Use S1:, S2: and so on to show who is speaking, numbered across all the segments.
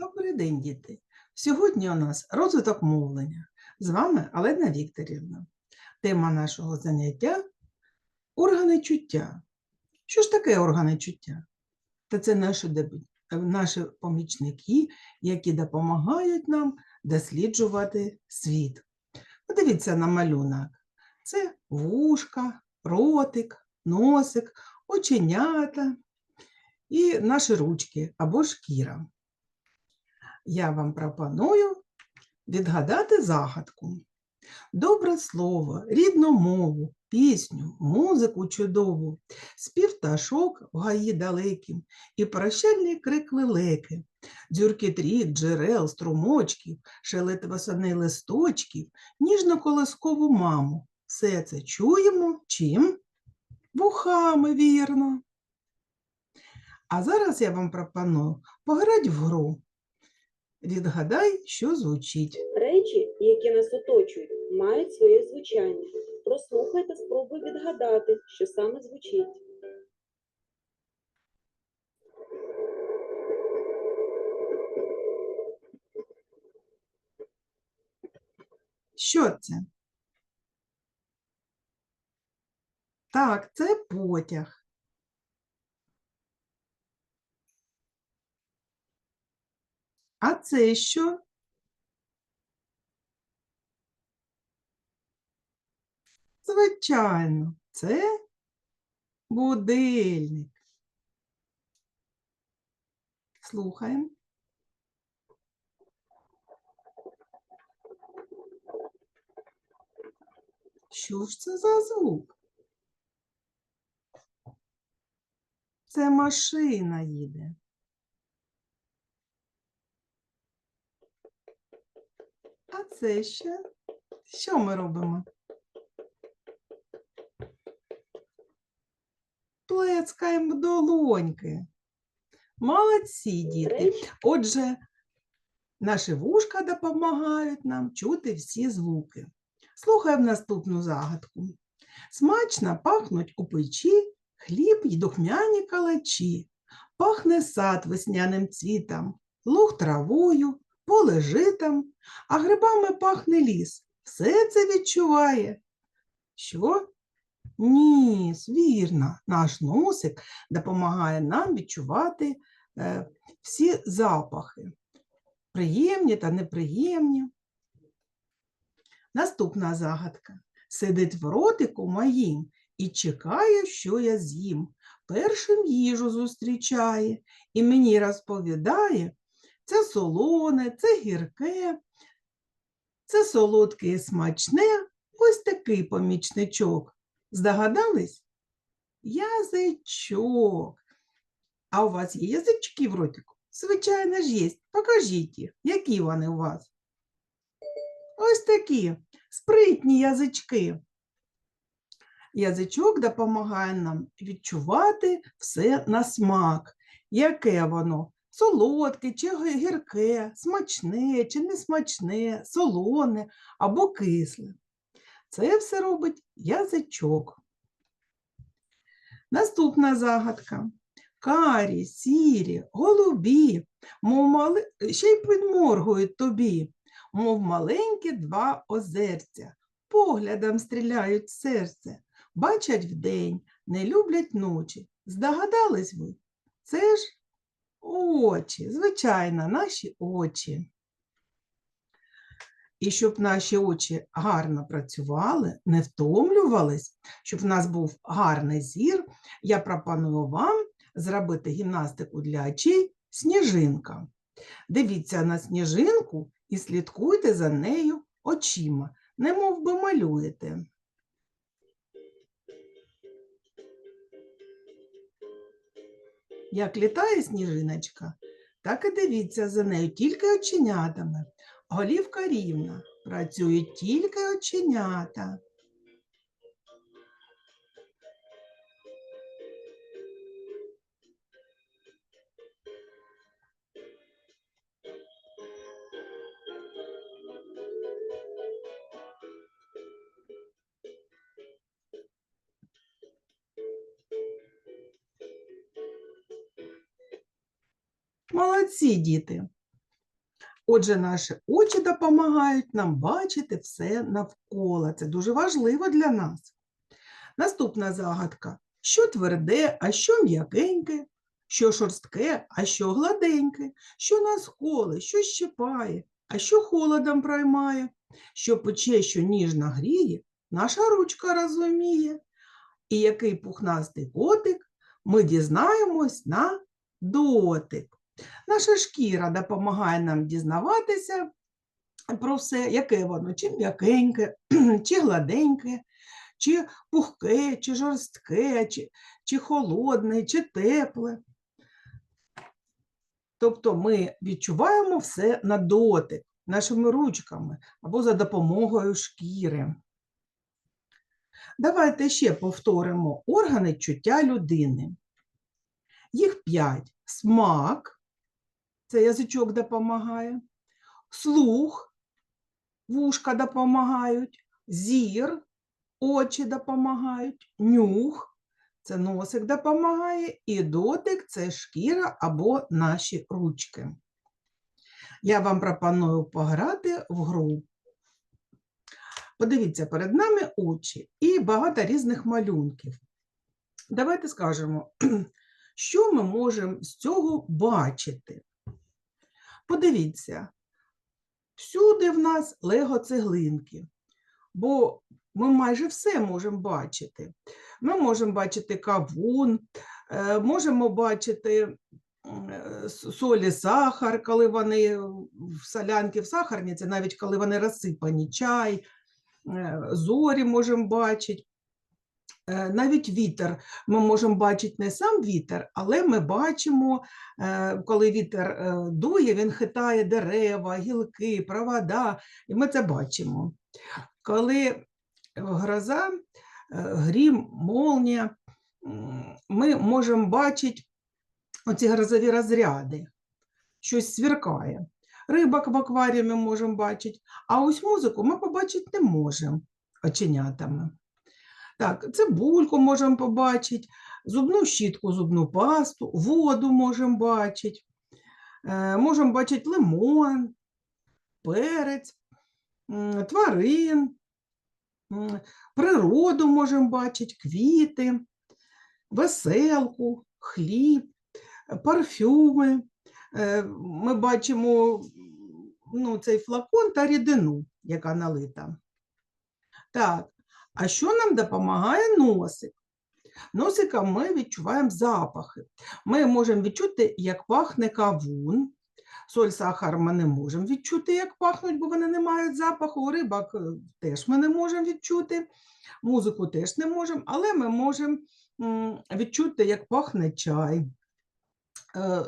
S1: Добрий день, діти! Сьогодні у нас розвиток мовлення. З вами Олена Вікторівна. Тема нашого заняття органи чуття. Що ж таке органи чуття? Та це наші, наші помічники, які допомагають нам досліджувати світ. Подивіться на малюнок. Це вушка, ротик, носик, оченята і наші ручки або шкіра я вам пропоную відгадати загадку. Добре слово, рідну мову, пісню, музику чудову, спів пташок в гаї далекім і прощальний крик лелеки, дзюркіт рік, джерел, струмочків, шелет восени листочків, ніжно колоскову маму. Все це чуємо чим? Вухами, вірно. А зараз я вам пропоную пограти в гру. Відгадай, що звучить.
S2: Речі, які нас оточують, мають своє звучання. Прослухай та спробуй відгадати, що саме звучить.
S1: Що це? Так, це потяг. А це що? Звичайно, це будильник. Слухаємо. Що ж це за звук? Це машина їде. А це ще? Що ми робимо? Плескаємо долоньки. Молодці, діти. Отже, наші вушка допомагають нам чути всі звуки. Слухаємо наступну загадку. Смачно пахнуть у печі хліб й духмяні калачі. Пахне сад весняним цвітом, луг травою, поле житом, а грибами пахне ліс. Все це відчуває. Що? Ні, вірно, наш носик допомагає нам відчувати е, всі запахи приємні та неприємні. Наступна загадка. Сидить в ротику моїм і чекає, що я з'їм. Першим їжу зустрічає і мені розповідає, це солоне, це гірке, це солодке і смачне, ось такий помічничок. Здогадались? Язичок. А у вас є язички в ротику? Звичайно ж є. Покажіть їх, які вони у вас. Ось такі спритні язички. Язичок допомагає нам відчувати все на смак. Яке воно? Солодке чи гірке, смачне чи несмачне, солоне або кисле. Це все робить язичок. Наступна загадка. Карі, сірі, голубі, мов мали... ще й підморгують тобі, мов маленькі два озерця, поглядом стріляють серце, бачать вдень, не люблять ночі. Здогадались ви? Це ж очі, звичайно, наші очі. І щоб наші очі гарно працювали, не втомлювались, щоб в нас був гарний зір, я пропоную вам зробити гімнастику для очей сніжинка. Дивіться на сніжинку і слідкуйте за нею очима, немов би малюєте. Як літає сніжиночка, так і дивіться за нею тільки оченятами. Голівка рівна, працюють тільки оченята. Молодці, діти. Отже, наші очі допомагають нам бачити все навколо. Це дуже важливо для нас. Наступна загадка: що тверде, а що м'якеньке, що шорстке, а що гладеньке, що нас коле, що щипає, а що холодом проймає, що пече, що ніжно гріє, наша ручка розуміє. І який пухнастий котик ми дізнаємось на дотик. Наша шкіра допомагає нам дізнаватися про все, яке воно, чи м'якеньке, чи гладеньке, чи пухке, чи жорстке, чи, чи холодне, чи тепле. Тобто ми відчуваємо все на дотик нашими ручками або за допомогою шкіри. Давайте ще повторимо органи чуття людини. Їх п'ять: смак, це язичок допомагає, слух, вушка допомагають, зір, очі допомагають, нюх, це носик допомагає, і дотик це шкіра або наші ручки. Я вам пропоную пограти в гру. Подивіться, перед нами очі і багато різних малюнків. Давайте скажемо, що ми можемо з цього бачити. Подивіться, всюди в нас лего-цеглинки, бо ми майже все можемо бачити. Ми можемо бачити кавун, е, можемо бачити е, солі, сахар, коли вони в солянки в сахарниці, навіть коли вони розсипані, чай, е, зорі можемо бачити. Е, Навіть вітер ми можемо бачити не сам вітер, але ми бачимо, е, коли вітер е, дує, він хитає дерева, гілки, провода, і ми це бачимо. Коли гроза, грім, молнія, ми можемо бачити оці грозові розряди, щось сверкає. Рибок в акваріумі можемо бачити, а ось музику ми побачити не можемо оченятами. Так, цибульку можемо побачити, зубну щітку, зубну пасту, воду можемо бачити, е, можемо бачити лимон, перець, тварин, природу можемо бачити, квіти, веселку, хліб, парфюми. Е, Ми бачимо ну, цей флакон та рідину, яка налита. Так, а що нам допомагає носик? Носиком ми відчуваємо запахи. Ми можемо відчути, як пахне кавун. Соль, сахар ми не можемо відчути, як пахнуть, бо вони не мають запаху. Рибок е, теж ми не можемо відчути, музику теж не можемо, але ми можемо відчути, як пахне чай. Е,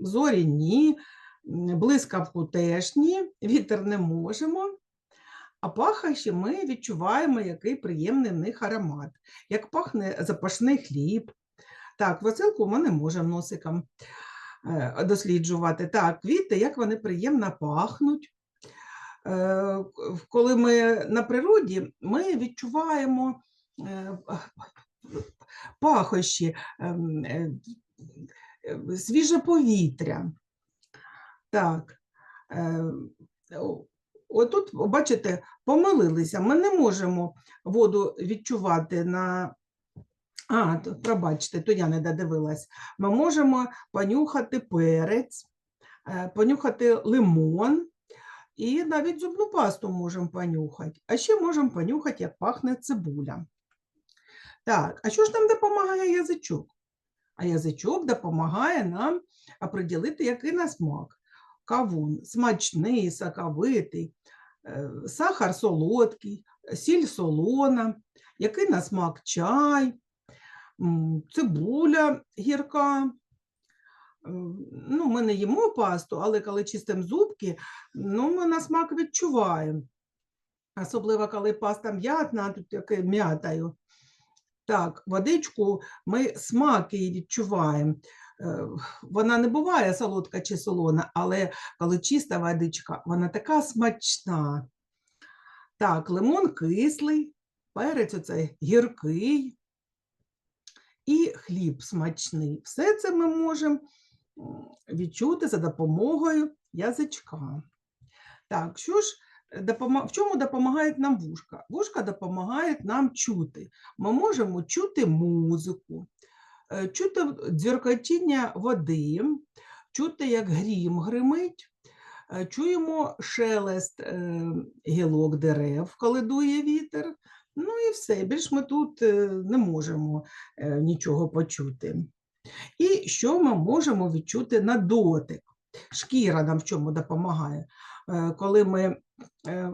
S1: Зорі ні, блискавку теж ні, вітер не можемо. А пахощі ми відчуваємо, який приємний в них аромат, як пахне запашний хліб. Так, веселку ми не можемо носиком е, досліджувати. Так, квіти, як вони приємно пахнуть. Е, Коли ми на природі, ми відчуваємо е, пахощі, ем, свіже повітря. Так. Отут, бачите, помилилися. Ми не можемо воду відчувати на. А, то, пробачте, то я не додивилась. Ми можемо понюхати перець, е, понюхати лимон і навіть зубну пасту можемо понюхати. А ще можемо понюхати, як пахне цибуля. Так, а що ж нам допомагає язичок? А язичок допомагає нам оприділити, який на смак. Кавун смачний, соковитий, сахар солодкий, сіль солона, який на смак чай, цибуля гірка. Ну, ми не їмо пасту, але коли чистимо зубки, ну, ми на смак відчуваємо. Особливо, коли паста м'ятна, тут таке м'ятаю. Так, водичку ми смак відчуваємо. Е, Вона не буває солодка чи солона, але коли чиста водичка, вона така смачна. Так, лимон кислий, перець оцей гіркий і хліб смачний. Все це ми можемо відчути за допомогою язичка. Так, що ж в чому допомагають нам вушка? Вушка допомагають нам чути. Ми можемо чути музику, чути дзюркотіння води, чути, як грім гримить, е, чуємо шелест е, гілок дерев, коли дує вітер. Ну і все, більш ми тут е, не можемо е, нічого почути. І що ми можемо відчути на дотик? Шкіра нам в чому допомагає? Е, Коли ми е,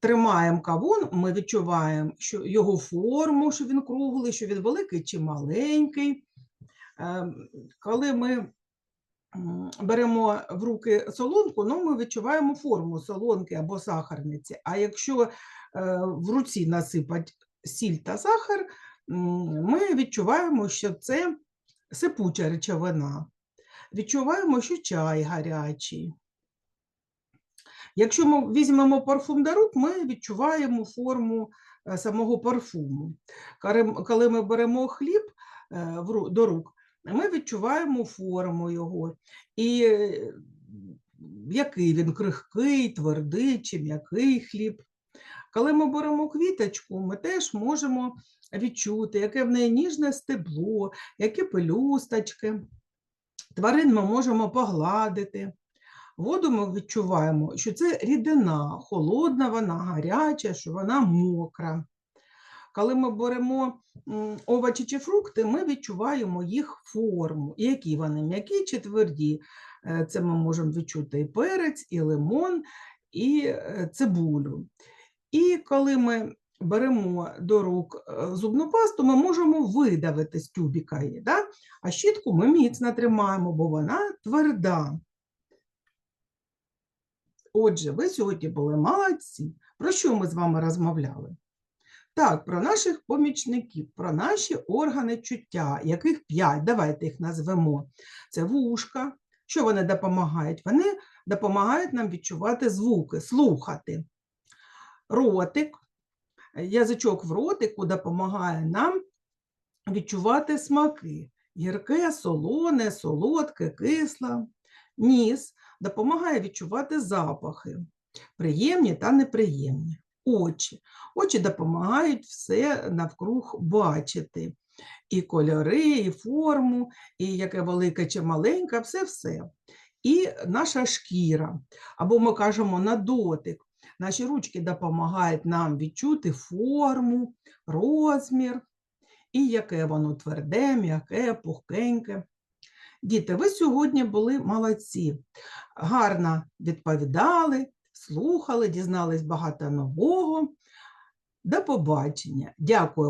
S1: тримаємо кавун, ми відчуваємо що його форму, що він круглий, що він великий чи маленький. Е, Коли ми беремо в руки солонку, ну, ми відчуваємо форму солонки або сахарниці. А якщо е, в руці насипать сіль та сахар, ми відчуваємо, що це сипуча речовина. Відчуваємо, що чай гарячий. Якщо ми візьмемо парфум до рук, ми відчуваємо форму е, самого парфуму. Коли ми беремо хліб е, до рук, ми відчуваємо форму його. І який він крихкий, твердий чи м'який хліб. Коли ми беремо квіточку, ми теж можемо відчути, яке в неї ніжне стебло, які пелюсточки. Тварин ми можемо погладити. Воду ми відчуваємо, що це рідина, холодна вона, гаряча, що вона мокра. Коли ми беремо овочі чи фрукти, ми відчуваємо їх форму, які вони м'які чи тверді. Е, Це ми можемо відчути і перець, і лимон, і е, цибулю. І коли ми беремо до рук е, зубну пасту, ми можемо видавити з тюбіка її, да? а щітку ми міцно тримаємо, бо вона тверда. Отже, ви сьогодні були молодці. Про що ми з вами розмовляли? Так, про наших помічників, про наші органи чуття, яких п'ять, давайте їх назвемо. Це вушка. Що вони допомагають? Вони допомагають нам відчувати звуки, слухати. Ротик, язичок в ротику допомагає нам відчувати смаки. Гірке, солоне, солодке, кисле. Ніс допомагає відчувати запахи, приємні та неприємні. Очі. Очі допомагають все навкруг бачити. І кольори, і форму, і яке велике чи маленьке, все-все. І наша шкіра, або ми кажемо на дотик. Наші ручки допомагають нам відчути форму, розмір, і яке воно тверде, м'яке, пухкеньке. Діти, ви сьогодні були молодці, гарно відповідали, слухали, дізнались багато нового. До побачення. Дякую.